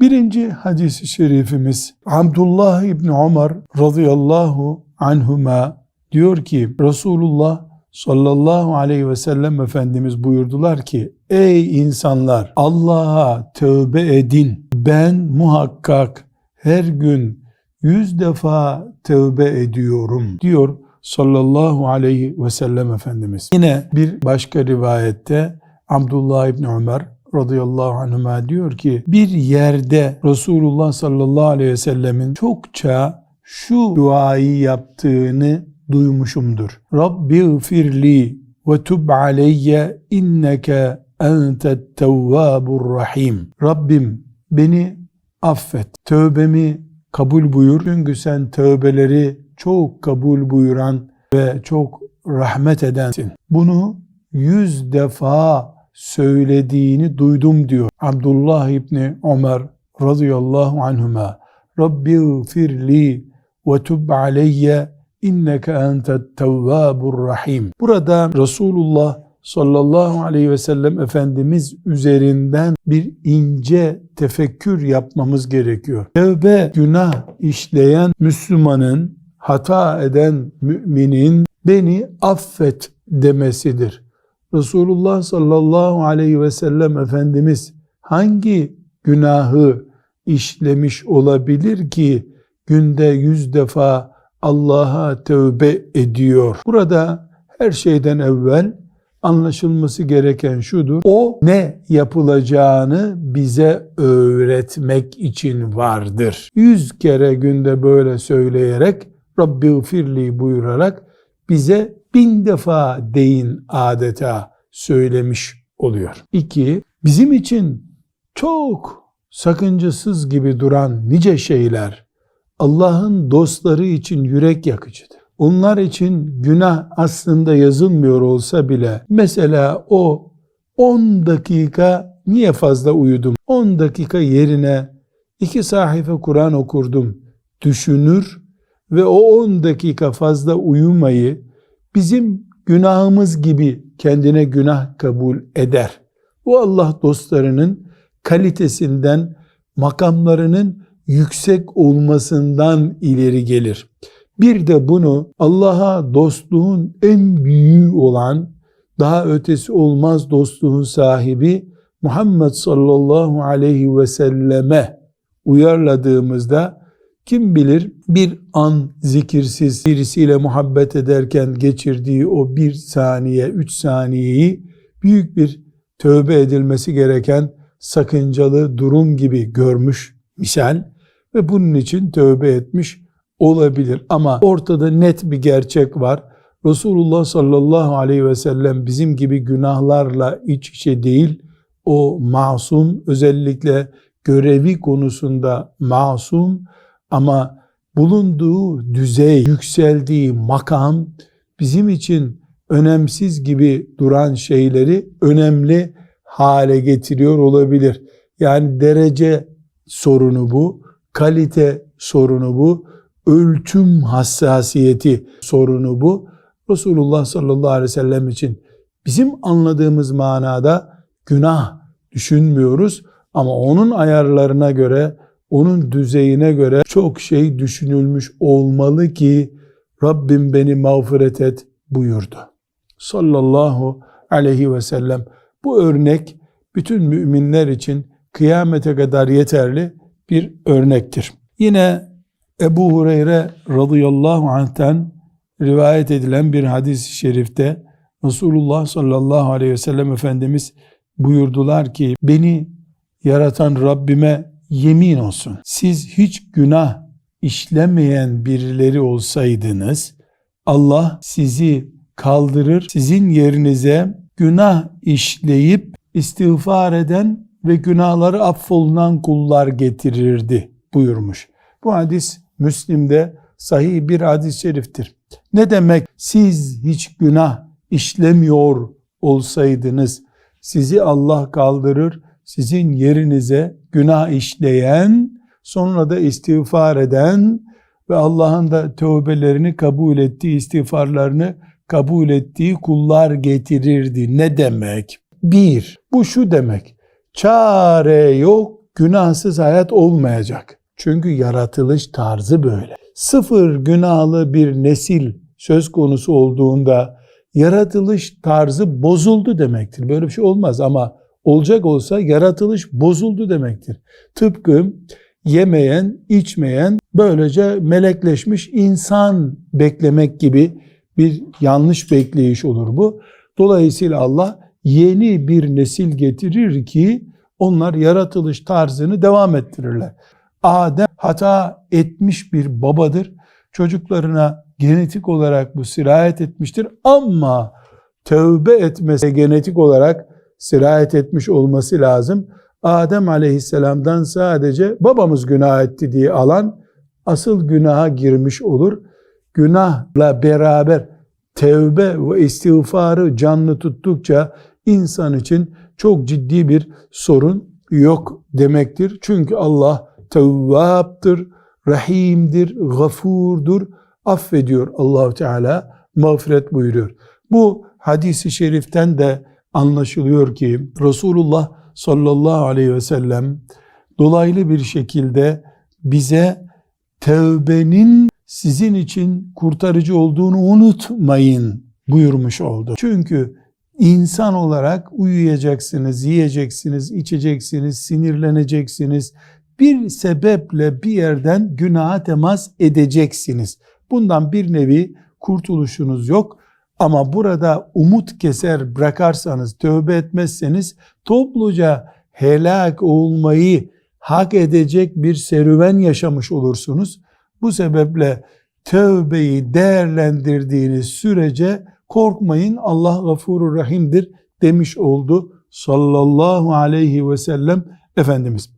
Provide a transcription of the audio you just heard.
Birinci hadis-i şerifimiz Abdullah İbni Ömer radıyallahu anhuma diyor ki Resulullah sallallahu aleyhi ve sellem Efendimiz buyurdular ki ey insanlar Allah'a tövbe edin ben muhakkak her gün yüz defa tövbe ediyorum diyor sallallahu aleyhi ve sellem Efendimiz. Yine bir başka rivayette Abdullah İbni Ömer radıyallahu anhuma diyor ki bir yerde Resulullah sallallahu aleyhi ve sellemin çokça şu duayı yaptığını duymuşumdur. Rabbi gfirli ve tub aleyye inneke entet tevvabur rahim. Rabbim beni affet. Tövbemi kabul buyur. Çünkü sen tövbeleri çok kabul buyuran ve çok rahmet edensin. Bunu yüz defa söylediğini duydum diyor. Abdullah İbni Ömer radıyallahu anhuma Rabbi firli ve tub aleyye inneke entet tevvabur rahim. Burada Resulullah sallallahu aleyhi ve sellem Efendimiz üzerinden bir ince tefekkür yapmamız gerekiyor. Tevbe günah işleyen Müslümanın, hata eden müminin beni affet demesidir. Resulullah sallallahu aleyhi ve sellem Efendimiz hangi günahı işlemiş olabilir ki günde yüz defa Allah'a tövbe ediyor? Burada her şeyden evvel anlaşılması gereken şudur. O ne yapılacağını bize öğretmek için vardır. Yüz kere günde böyle söyleyerek Rabbi firli buyurarak bize bin defa deyin adeta söylemiş oluyor. İki, bizim için çok sakıncasız gibi duran nice şeyler Allah'ın dostları için yürek yakıcıdır. Onlar için günah aslında yazılmıyor olsa bile mesela o 10 dakika niye fazla uyudum? 10 dakika yerine iki sahife Kur'an okurdum düşünür ve o 10 dakika fazla uyumayı bizim günahımız gibi kendine günah kabul eder. Bu Allah dostlarının kalitesinden, makamlarının yüksek olmasından ileri gelir. Bir de bunu Allah'a dostluğun en büyüğü olan, daha ötesi olmaz dostluğun sahibi Muhammed sallallahu aleyhi ve selleme uyarladığımızda kim bilir bir an zikirsiz birisiyle muhabbet ederken geçirdiği o bir saniye, üç saniyeyi büyük bir tövbe edilmesi gereken sakıncalı durum gibi görmüş misal ve bunun için tövbe etmiş olabilir. Ama ortada net bir gerçek var. Resulullah sallallahu aleyhi ve sellem bizim gibi günahlarla iç içe değil, o masum özellikle görevi konusunda masum ama bulunduğu düzey, yükseldiği makam bizim için önemsiz gibi duran şeyleri önemli hale getiriyor olabilir. Yani derece sorunu bu, kalite sorunu bu, ölçüm hassasiyeti sorunu bu. Resulullah sallallahu aleyhi ve sellem için bizim anladığımız manada günah düşünmüyoruz ama onun ayarlarına göre onun düzeyine göre çok şey düşünülmüş olmalı ki Rabbim beni mağfiret et buyurdu. Sallallahu aleyhi ve sellem. Bu örnek bütün müminler için kıyamete kadar yeterli bir örnektir. Yine Ebu Hureyre radıyallahu anh'ten rivayet edilen bir hadis-i şerifte Resulullah sallallahu aleyhi ve sellem Efendimiz buyurdular ki beni yaratan Rabbime yemin olsun. Siz hiç günah işlemeyen birileri olsaydınız Allah sizi kaldırır, sizin yerinize günah işleyip istiğfar eden ve günahları affolunan kullar getirirdi buyurmuş. Bu hadis Müslim'de sahih bir hadis-i şeriftir. Ne demek siz hiç günah işlemiyor olsaydınız sizi Allah kaldırır, sizin yerinize günah işleyen, sonra da istiğfar eden ve Allah'ın da tövbelerini kabul ettiği, istiğfarlarını kabul ettiği kullar getirirdi. Ne demek? Bir, bu şu demek. Çare yok, günahsız hayat olmayacak. Çünkü yaratılış tarzı böyle. Sıfır günahlı bir nesil söz konusu olduğunda yaratılış tarzı bozuldu demektir. Böyle bir şey olmaz ama olacak olsa yaratılış bozuldu demektir. Tıpkı yemeyen, içmeyen, böylece melekleşmiş insan beklemek gibi bir yanlış bekleyiş olur bu. Dolayısıyla Allah yeni bir nesil getirir ki onlar yaratılış tarzını devam ettirirler. Adem hata etmiş bir babadır. Çocuklarına genetik olarak bu sirayet etmiştir ama tövbe etmese genetik olarak sirayet etmiş olması lazım. Adem aleyhisselamdan sadece babamız günah etti diye alan asıl günaha girmiş olur. Günahla beraber tevbe ve istiğfarı canlı tuttukça insan için çok ciddi bir sorun yok demektir. Çünkü Allah tevvaptır, rahimdir, gafurdur, affediyor Allahu Teala, mağfiret buyuruyor. Bu hadisi şeriften de anlaşılıyor ki Resulullah sallallahu aleyhi ve sellem dolaylı bir şekilde bize tevbenin sizin için kurtarıcı olduğunu unutmayın buyurmuş oldu. Çünkü insan olarak uyuyacaksınız, yiyeceksiniz, içeceksiniz, sinirleneceksiniz. Bir sebeple bir yerden günaha temas edeceksiniz. Bundan bir nevi kurtuluşunuz yok. Ama burada umut keser bırakarsanız, tövbe etmezseniz topluca helak olmayı hak edecek bir serüven yaşamış olursunuz. Bu sebeple tövbeyi değerlendirdiğiniz sürece korkmayın Allah gafurur rahimdir demiş oldu sallallahu aleyhi ve sellem Efendimiz.